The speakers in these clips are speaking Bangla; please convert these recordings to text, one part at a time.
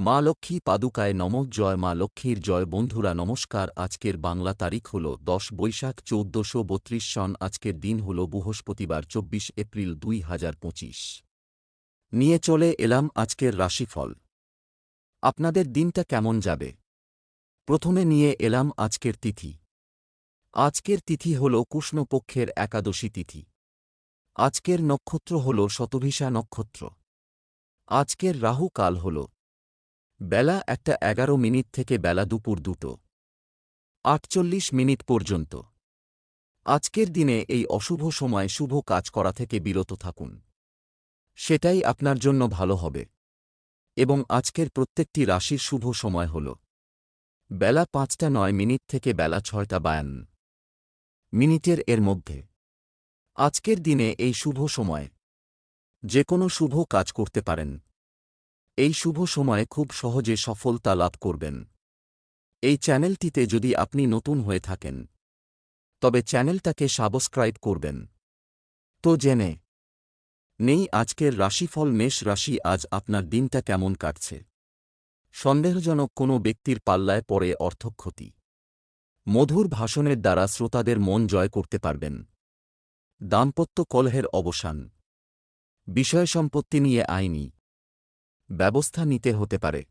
মা লক্ষ্মী পাদুকায় নম, জয় মা লক্ষ্মীর জয়। বন্ধুরা, নমস্কার। আজকের বাংলা তারিখ হল দশ বৈশাখ চৌদ্দশো বত্রিশ সন। আজকের দিন হল বৃহস্পতিবার, চব্বিশ এপ্রিল দুই হাজার পঁচিশ। নিয়ে চলে এলাম আজকের রাশিফল। আপনাদের দিনটা কেমন যাবে? প্রথমে নিয়ে এলাম আজকের তিথি। আজকের তিথি হল কৃষ্ণপক্ষের একাদশী তিথি। আজকের নক্ষত্র হল শতভিষা নক্ষত্র। আজকের রাহু কাল হল বেলা একটা এগারো মিনিট থেকে বেলা দুপুর দুটো। আটচল্লিশ মিনিট পর্যন্ত। আজকের দিনে এই অশুভ সময় শুভ কাজ করা থেকে বিরত থাকুন। সেটাই আপনার জন্য ভালো হবে। এবং আজকের প্রত্যেকটি রাশির শুভ সময় হল। বেলা পাঁচটা নয় মিনিট থেকে বেলা ছয়টা বায়ান মিনিটের এর মধ্যে। আজকের দিনে এই শুভ সময়। যে কোনো শুভ কাজ করতে পারেন। এই শুভ সময়ে খুব সহজে সফলতা লাভ করবেন। এই চ্যানেলটিতে যদি আপনি নতুন হয়ে থাকেন, তবে চ্যানেলটাকে সাবস্ক্রাইব করবেন। তো জেনে নেই আজকের রাশিফল মেষ রাশি আজ আপনার দিনটা কেমন কাটছে। সন্দেহজনক কোনো ব্যক্তির পাল্লায় পড়ে অর্থক্ষতি। মধুর ভাষণের দ্বারা শ্রোতাদের মন জয় করতে পারবেন। দাম্পত্য কলহের অবসান। বিষয় সম্পত্তি নিয়ে আইনি ব্যবস্থা নিতে হতে পারে।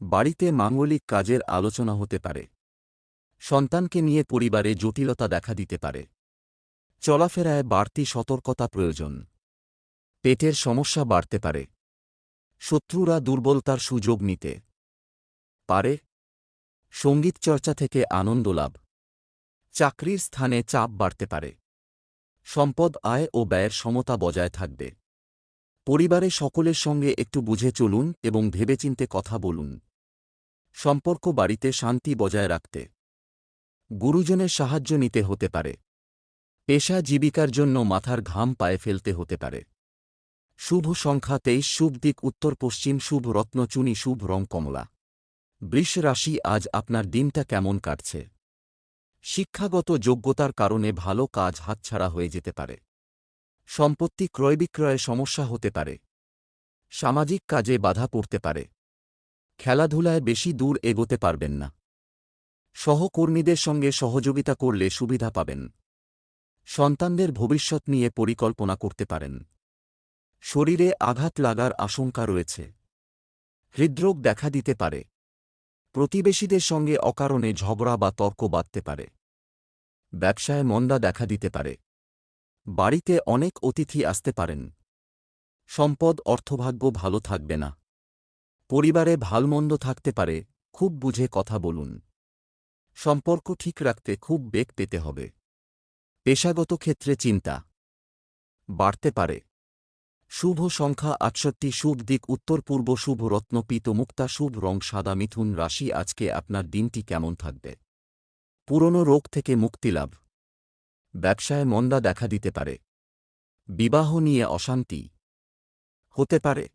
বাড়িতে মাঙ্গলিক কাজের আলোচনা হতে পারে। সন্তানকে নিয়ে পরিবারে জটিলতা দেখা দিতে পারে। চলাফেরায় বাড়তি সতর্কতা প্রয়োজন। পেটের সমস্যা বাড়তে পারে। শত্রুরা দুর্বলতার সুযোগ নিতে পারে। সংগীত চর্চা থেকে আনন্দ লাভ। চাকরির স্থানে চাপ বাড়তে পারে। সম্পদ আয় ও ব্যয়ের সমতা বজায় থাকবে। পরিবারে সকলের সঙ্গে একটু বুঝে চলুন এবং ভেবেচিন্তে কথা বলুন। সম্পর্ক বাড়িতে শান্তি বজায় রাখতে। গুরুজনের সাহায্য নিতে হতে পারে। পেশা জীবিকার জন্য মাথার ঘাম পায়ে ফেলতে হতে পারে। শুভ সংখ্যা তেইশ, শুভ দিক উত্তর পশ্চিম, শুভ রত্নচুনি শুভ রং কমলা। বৃষ রাশি আজ আপনার দিনটা কেমন কাটছে? শিক্ষাগত যোগ্যতার কারণে ভালো কাজ হাতছাড়া হয়ে যেতে পারে। সম্পত্তি ক্রয় বিক্রয়ে সমস্যা হতে পারে। সামাজিক কাজে বাধা পড়তে পারে। খেলাধুলায় বেশি দূর এগোতে পারবেন না। সহকর্মীদের সঙ্গে সহযোগিতা করলে সুবিধা পাবেন। সন্তানদের ভবিষ্যৎ নিয়ে পরিকল্পনা করতে পারেন। শরীরে আঘাত লাগার আশঙ্কা রয়েছে। হৃদরোগ দেখা দিতে পারে। প্রতিবেশীদের সঙ্গে অকারণে ঝগড়া বা তর্ক বাঁধতে পারে। ব্যবসায় মন্দা দেখা দিতে পারে। বাড়িতে অনেক অতিথি আসতে পারেন। সম্পদ, অর্থভাগ্য ভালো থাকবে না। পরিবারে ভালমন্দ থাকতে পারে, খুব বুঝে কথা বলুন। সম্পর্ক ঠিক রাখতে খুব বেগ পেতে হবে। পেশাগত ক্ষেত্রে চিন্তা বাড়তে পারে। শুভ সংখ্যা আটষট্টি, শুভ দিক উত্তর পূর্ব, শুভ রত্ন পিত মুক্তা, শুভ রং সাদা, মিথুন রাশি, আজকে আপনার দিনটি কেমন থাকবে? পুরনো রোগ থেকে মুক্তিলাভ ব্যবসায় মন্দা দেখা দিতে পারে। বিবাহ নিয়ে অশান্তি হতে পারে।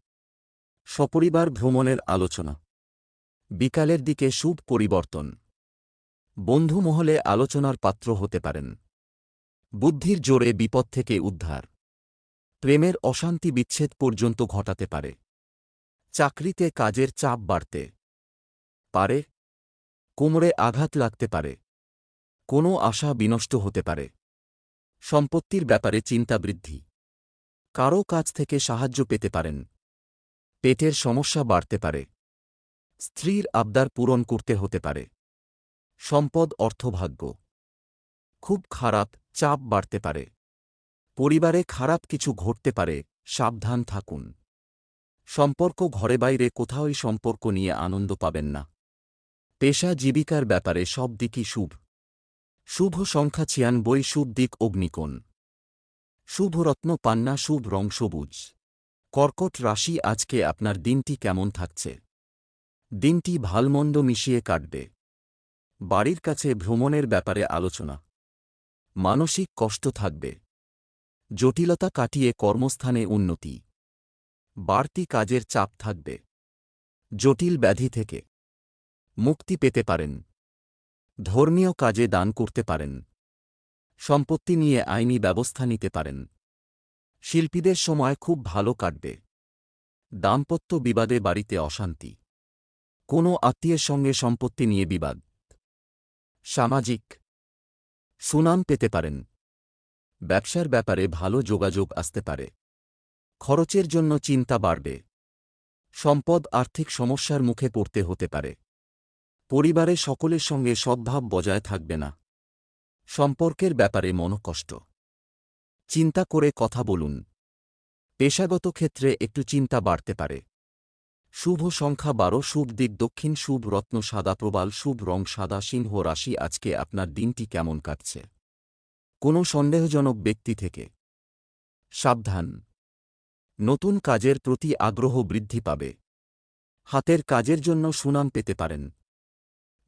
সপরিবার ভ্রমণের আলোচনা। বিকালের দিকে শুভ পরিবর্তন। বন্ধু মহলে আলোচনার পাত্র হতে পারেন। বুদ্ধির জোরে বিপদ থেকে উদ্ধার। প্রেমের অশান্তি বিচ্ছেদ পর্যন্ত ঘটাতে পারে। চাকরিতে কাজের চাপ বাড়তে পারে। কোমরে আঘাত লাগতে পারে। কোনো আশা বিনষ্ট হতে পারে। সম্পত্তির ব্যাপারে চিন্তা বৃদ্ধি। কারও কাছ থেকে সাহায্য পেতে পারেন। পেটের সমস্যা বাড়তে পারে। স্ত্রীর আবদার পূরণ করতে হতে পারে। সম্পদ অর্থভাগ্য। খুব খারাপ চাপ বাড়তে পারে। পরিবারে খারাপ কিছু ঘটতে পারে, সাবধান থাকুন। সম্পর্ক ঘরে বাইরে কোথাওই সম্পর্ক নিয়ে আনন্দ পাবেন না। পেশা জীবিকার ব্যাপারে সব দিকই শুভ। শুভ সংখ্যা ছিয়ানব্বই শুভ দিক অগ্নিকোণ। শুভ রত্ন পান্না শুভ রং সবুজ। কর্কট রাশি আজকে আপনার দিনটি কেমন থাকছে? দিনটি ভালমন্দ মিশিয়ে কাটবে। বাড়ির কাছে ভ্রমণের ব্যাপারে আলোচনা। মানসিক কষ্ট থাকবে। জটিলতা কাটিয়ে কর্মস্থানে উন্নতি। বাড়তি কাজের চাপ থাকবে। জটিল ব্যাধি থেকে। মুক্তি পেতে পারেন। ধর্মীয় কাজে দান করতে পারেন। সম্পত্তি নিয়ে আইনি ব্যবস্থা নিতে পারেন। শিল্পীদের সময় খুব ভালো কাটবে। দাম্পত্য বিবাদে বাড়িতে অশান্তি। কোনো আত্মীয়ের সঙ্গে সম্পত্তি নিয়ে বিবাদ। সামাজিক সুনাম পেতে পারেন। ব্যবসার ব্যাপারে ভালো যোগাযোগ আসতে পারে। খরচের জন্য চিন্তা বাড়বে। সম্পদ আর্থিক সমস্যার মুখে পড়তে হতে পারে। পরিবারে সকলের সঙ্গে সদ্ভাব বজায় থাকবে না। সম্পর্কের ব্যাপারে মনকষ্ট। চিন্তা করে কথা বলুন। পেশাগত ক্ষেত্রে একটু চিন্তা বাড়তে পারে। শুভ সংখ্যা বারো, শুভ দিক দক্ষিণ, শুভ রত্ন সাদা প্রবাল, শুভ রং সাদা, সিংহ রাশি, আজকে আপনার দিনটি কেমন কাটছে? কোনো সন্দেহজনক ব্যক্তি থেকে। সাবধান। নতুন কাজের প্রতি আগ্রহ বৃদ্ধি পাবে। হাতের কাজের জন্য সুনাম পেতে পারেন।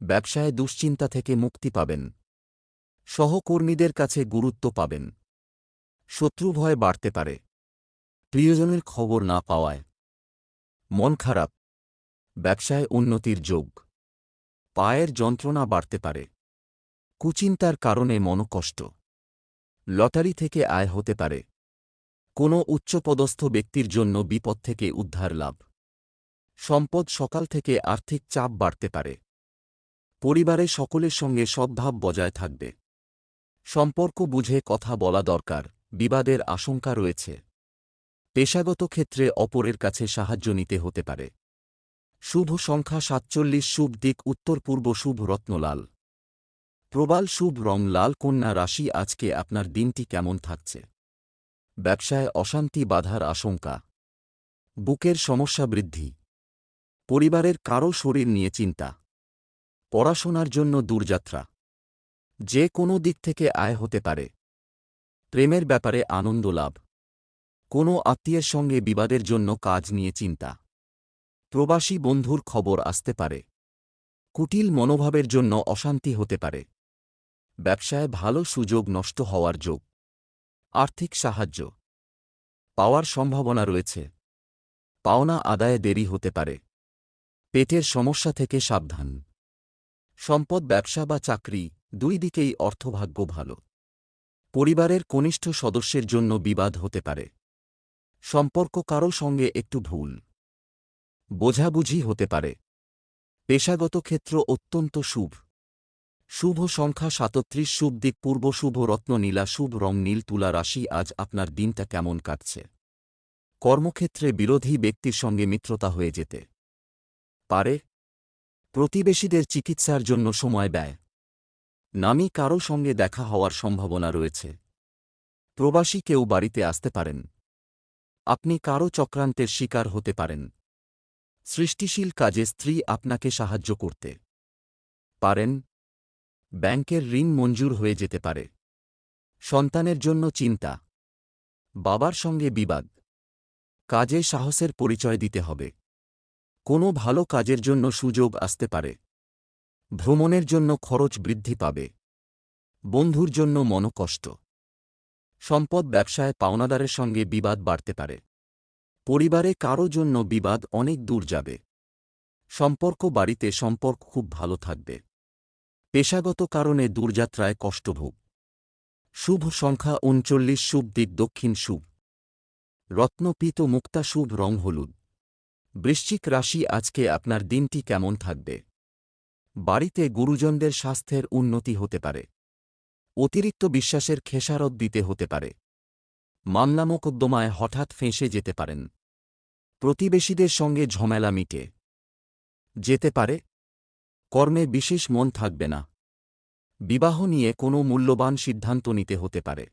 ব্যবসায় দুশ্চিন্তা থেকে মুক্তি পাবেন। সহকর্মীদের কাছে গুরুত্ব পাবেন। শত্রু ভয় বাড়তে পারে। প্রিয়জনের খবর না পাওয়ায়। মন খারাপ। ব্যবসায় উন্নতির যোগ। পায়ের যন্ত্রণা বাড়তে পারে। কুচিন্তার কারণে মনকষ্ট। লটারি থেকে আয় হতে পারে। কোনো উচ্চপদস্থ ব্যক্তির জন্য বিপদ থেকে উদ্ধার লাভ। সম্পদ সকাল থেকে আর্থিক চাপ বাড়তে পারে। পরিবারে সকলের সঙ্গে সদ্ভাব বজায় থাকবে। সম্পর্ক বুঝে কথা বলা দরকার, বিবাদের আশঙ্কা রয়েছে। পেশাগত ক্ষেত্রে অপরের কাছে সাহায্য নিতে হতে পারে। শুভ সংখ্যা সাতচল্লিশ, শুভ দিক উত্তর পূর্ব শুভ রত্নলাল। প্রবাল, শুভ রং লাল, কন্যা রাশি, আজকে আপনার দিনটি কেমন থাকছে? ব্যবসায় অশান্তি, বাধার আশঙ্কা। বুকের সমস্যা বৃদ্ধি। পরিবারের কারও শরীর নিয়ে চিন্তা। পড়াশোনার জন্য দূরযাত্রা। যে কোনো দিক থেকে আয় হতে পারে। প্রেমের ব্যাপারে আনন্দ লাভ। কোনো আত্মীয়ের সঙ্গে বিবাদের জন্য কাজ নিয়ে চিন্তা। প্রবাসী বন্ধুর খবর আসতে পারে। কুটিল মনোভাবের জন্য অশান্তি হতে পারে। ব্যবসায় ভালো সুযোগ নষ্ট হওয়ার যোগ। আর্থিক সাহায্য। পাওয়ার সম্ভাবনা রয়েছে। পাওনা আদায়ে দেরি হতে পারে। পেটের সমস্যা থেকে সাবধান। সম্পদ, ব্যবসা বা চাকরি দুই দিকেই অর্থভাগ্য ভালো। পরিবারের কনিষ্ঠ সদস্যের জন্য বিবাদ হতে পারে। সম্পর্ক কারও সঙ্গে একটু ভুল। বোঝাবুঝি হতে পারে। পেশাগত ক্ষেত্র অত্যন্ত শুভ। শুভ সংখ্যা সাতত্রিশ, শুভ দিক পূর্ব, শুভ রত্ন নীলা, শুভ রং নীল, তুলা রাশি, আজ আপনার দিনটা কেমন কাটছে? কর্মক্ষেত্রে বিরোধী ব্যক্তির সঙ্গে মিত্রতা হয়ে যেতে পারে। প্রতিবেশীদের চিকিৎসার জন্য সময় ব্যয়। নামি কারও সঙ্গে দেখা হওয়ার সম্ভাবনা রয়েছে। প্রবাসী কেউ বাড়িতে আসতে পারেন। আপনি কারও চক্রান্তের শিকার হতে পারেন। সৃষ্টিশীল কাজে স্ত্রী আপনাকে সাহায্য করতে পারেন। ব্যাংকের ঋণ মঞ্জুর হয়ে যেতে পারে। সন্তানের জন্য চিন্তা। বাবার সঙ্গে বিবাদ। কাজে সাহসের পরিচয় দিতে হবে। কোনো ভালো কাজের জন্য সুযোগ আসতে পারে। ভ্রমণের জন্য খরচ বৃদ্ধি পাবে। বন্ধুর জন্য মনকষ্ট। সম্পদ ব্যবসায় পাওনাদারের সঙ্গে বিবাদ বাড়তে পারে। পরিবারে কারও জন্য বিবাদ অনেক দূর যাবে। সম্পর্ক বাড়িতে সম্পর্ক খুব ভালো থাকবে। পেশাগত কারণে দূরযাত্রায় কষ্টভোগ শুভ সংখ্যা উনচল্লিশ, শুভ দিক দক্ষিণ শুভ। রত্নপিত মুক্তা, শুভ রং হলুদ। বৃশ্চিক রাশি আজকে আপনার দিনটি কেমন থাকবে? বাড়িতে গুরুজনদের স্বাস্থ্যের উন্নতি হতে পারে। অতিরিক্ত বিশ্বাসের খেসারত দিতে হতে পারে। মামলা মোকদ্দমায় হঠাৎ ফেঁসে যেতে পারেন। প্রতিবেশীদের সঙ্গে ঝমেলা মিটে। যেতে পারে। কর্মে বিশেষ মন থাকবে না। বিবাহ নিয়ে কোনো মূল্যবান সিদ্ধান্ত নিতে হতে পারে।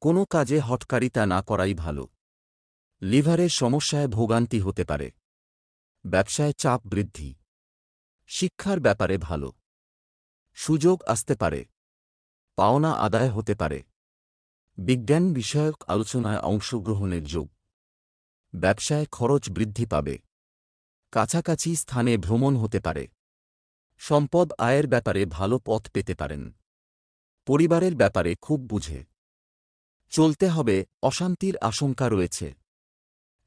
কোনো কাজে হটকারিতা না করাই ভালো। লিভারের সমস্যায় ভোগান্তি হতে পারে। ব্যবসায় চাপ বৃদ্ধি। শিক্ষার ব্যাপারে ভালো। সুযোগ আসতে পারে। পাওনা আদায় হতে পারে। বিজ্ঞান বিষয়ক আলোচনায় অংশগ্রহণের যোগ। ব্যবসায় খরচ বৃদ্ধি পাবে। কাছাকাছি স্থানে ভ্রমণ হতে পারে। সম্পদ আয়ের ব্যাপারে ভালো পথ পেতে পারেন। পরিবারের ব্যাপারে খুব বুঝে। চলতে হবে, অশান্তির আশঙ্কা রয়েছে।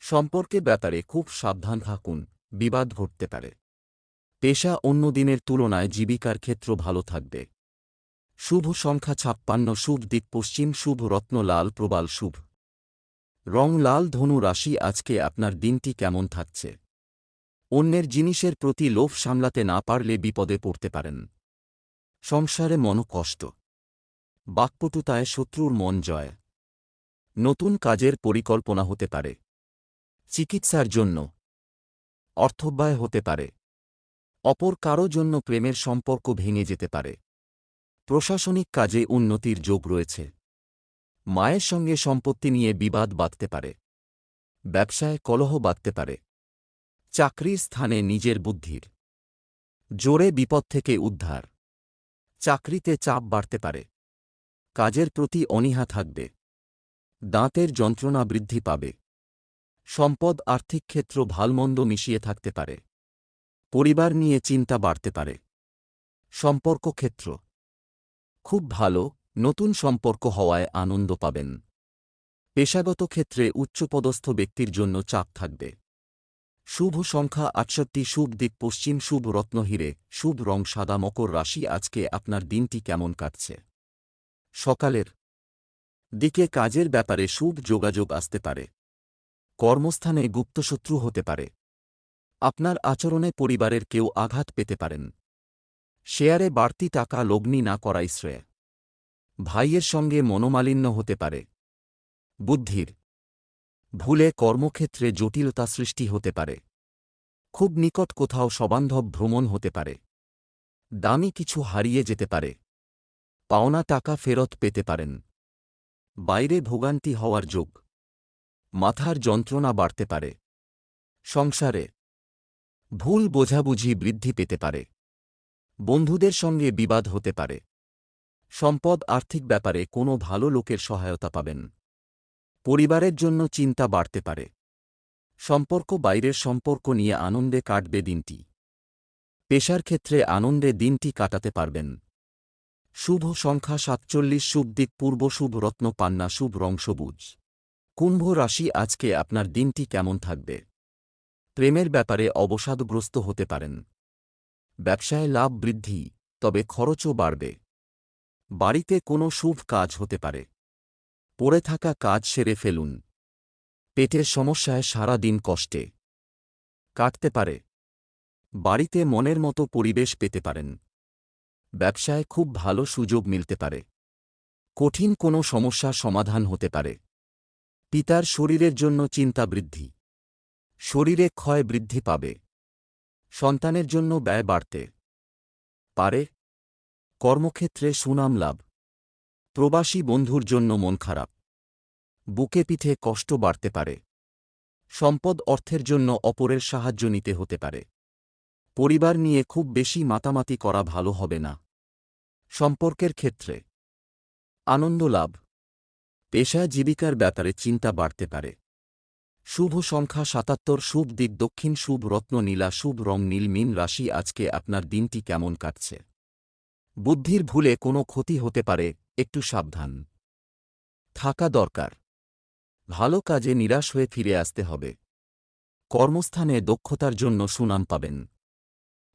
সম্পর্কের ব্যাপারে খুব সাবধান থাকুন, বিবাদ ঘটতে পারে। পেশা অন্য দিনের তুলনায় জীবিকার ক্ষেত্র ভালো থাকবে। শুভ সংখ্যা ছাপ্পান্ন, শুভ দিক পশ্চিম, শুভ রত্ন লাল, প্রবাল শুভ। রং লাল, ধনু রাশি, আজকে আপনার দিনটি কেমন থাকছে? অন্যের জিনিসের প্রতি লোভ সামলাতে না পারলে বিপদে পড়তে পারেন। সংসারে মনকষ্ট বাকপটুতায় শত্রুর মন জয়। নতুন কাজের পরিকল্পনা হতে পারে। চিকিৎসার জন্য। অর্থব্যয় হতে পারে। অপর কারও জন্য প্রেমের সম্পর্ক ভেঙে যেতে পারে। প্রশাসনিক কাজে উন্নতির যোগ রয়েছে। মায়ের সঙ্গে সম্পত্তি নিয়ে বিবাদ বাঁধতে পারে। ব্যবসায় কলহ বাঁধতে পারে। চাকরির স্থানে নিজের বুদ্ধির। জোরে বিপদ থেকে উদ্ধার। চাকরিতে চাপ বাড়তে পারে। কাজের প্রতি অনীহা থাকবে। দাঁতের যন্ত্রণা বৃদ্ধি পাবে। সম্পদ আর্থিক ক্ষেত্র ভালমন্দ মিশিয়ে থাকতে পারে। পরিবার নিয়ে চিন্তা বাড়তে পারে। সম্পর্ক ক্ষেত্র। খুব ভালো, নতুন সম্পর্ক হওয়ায় আনন্দ পাবেন। পেশাগত ক্ষেত্রে উচ্চপদস্থ ব্যক্তির জন্য চাপ থাকবে। শুভ সংখ্যা আটষট্টি, শুভ দিক পশ্চিম শুভ রত্নহীরে শুভ রং সাদা মকর রাশি, আজকে আপনার দিনটি কেমন কাটছে? সকালের দিকে কাজের ব্যাপারে শুভ যোগাযোগ আসতে পারে। কর্মস্থানে গুপ্তশত্রু হতে পারে। আপনার আচরণে পরিবারের কেউ আঘাত পেতে পারেন। শেয়ারে বাড়তি টাকা লগ্নি না করাই শ্রেয়। ভাইয়ের সঙ্গে মনোমালিন্য হতে পারে। বুদ্ধির। ভুলে কর্মক্ষেত্রে জটিলতা সৃষ্টি হতে পারে। খুব নিকট কোথাও সবান্ধব ভ্রমণ হতে পারে। দামি কিছু হারিয়ে যেতে পারে। পাওনা টাকা ফেরত পেতে পারেন। বাইরে ভোগান্তি হওয়ার যোগ। মাথার যন্ত্রণা বাড়তে পারে। সংসারে ভুল বোঝাবুঝি বৃদ্ধি পেতে পারে। বন্ধুদের সঙ্গে বিবাদ হতে পারে। সম্পদ আর্থিক ব্যাপারে কোনো ভালো লোকের সহায়তা পাবেন। পরিবারের জন্য চিন্তা বাড়তে পারে। সম্পর্ক বাইরের সম্পর্ক নিয়ে আনন্দে কাটবে দিনটি। পেশার ক্ষেত্রে আনন্দে দিনটি কাটাতে পারবেন। শুভ সংখ্যা সাতচল্লিশ, শুভ দিক পূর্ব, শুভ রত্ন, পান্না, শুভ রং, সবুজ। কুম্ভ রাশি আজকে আপনার দিনটি কেমন থাকবে? প্রেমের ব্যাপারে অবসাদগ্রস্ত হতে পারেন। ব্যবসায় লাভ বৃদ্ধি, তবে খরচও বাড়বে। বাড়িতে কোনো শুভ কাজ হতে পারে। পড়ে থাকা কাজ সেরে ফেলুন। পেটের সমস্যায় সারা দিন কষ্টে। কাটতে পারে। বাড়িতে মনের মতো পরিবেশ পেতে পারেন। ব্যবসায় খুব ভালো সুযোগ মিলতে পারে। কঠিন কোনো সমস্যা সমাধান হতে পারে। পিতার শরীরের জন্য চিন্তা বৃদ্ধি। শরীরে ক্ষয় বৃদ্ধি পাবে। সন্তানের জন্য ব্যয় বাড়তে। পারে। কর্মক্ষেত্রে সুনাম লাভ। প্রবাসী বন্ধুর জন্য মন খারাপ। বুকে পিঠে কষ্ট বাড়তে পারে। সম্পদ অর্থের জন্য অপরের সাহায্য নিতে হতে পারে। পরিবার নিয়ে খুব বেশি মাতামাতি করা ভালো হবে না। সম্পর্কের ক্ষেত্রে। আনন্দ লাভ। পেশা জীবিকার ব্যাপারে চিন্তা বাড়তে পারে। শুভ সংখ্যা সাতাত্তর, শুভ দিক দক্ষিণ, শুভ রত্ন নীলা, শুভ রং নীল, মিন রাশি, আজকে আপনার দিনটি কেমন কাটছে? বুদ্ধির ভুলে কোনো ক্ষতি হতে পারে, একটু সাবধান। থাকা দরকার। ভালো কাজে নিরাশ হয়ে ফিরে আসতে হবে। কর্মস্থানে দক্ষতার জন্য সুনাম পাবেন।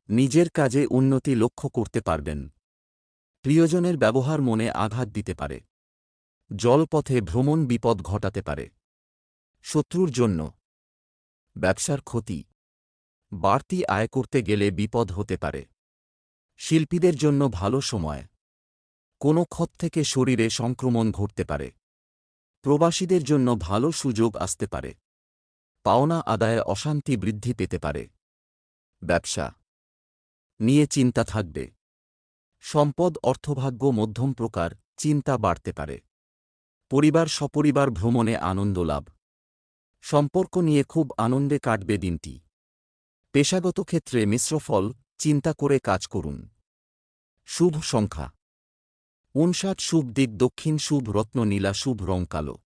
নিজের কাজে উন্নতি লক্ষ্য করতে পারবেন। প্রিয়জনের ব্যবহার মনে আঘাত দিতে পারে। জলপথে ভ্রমণ বিপদ ঘটাতে পারে। শত্রুর জন্য। ব্যবসার ক্ষতি। বাড়তি আয় করতে গেলে বিপদ হতে পারে। শিল্পীদের জন্য ভালো সময়। কোনো ক্ষত থেকে শরীরে সংক্রমণ ঘটতে পারে। প্রবাসীদের জন্য ভালো সুযোগ আসতে পারে। পাওনা আদায়ে অশান্তি বৃদ্ধি পেতে পারে। ব্যবসা। নিয়ে চিন্তা থাকবে। সম্পদ অর্থভাগ্য মধ্যম প্রকার, চিন্তা বাড়তে পারে। পরিবার সপরিবার ভ্রমণে আনন্দ লাভ। সম্পর্ক নিয়ে খুব আনন্দে কাটবে দিনটি। পেশাগত ক্ষেত্রে মিশ্র ফল চিন্তা করে কাজ করুন। শুভ সংখ্যা। উনষাট শুভ দিক দক্ষিণ শুভ রত্ন নীলা শুভ রং কালো।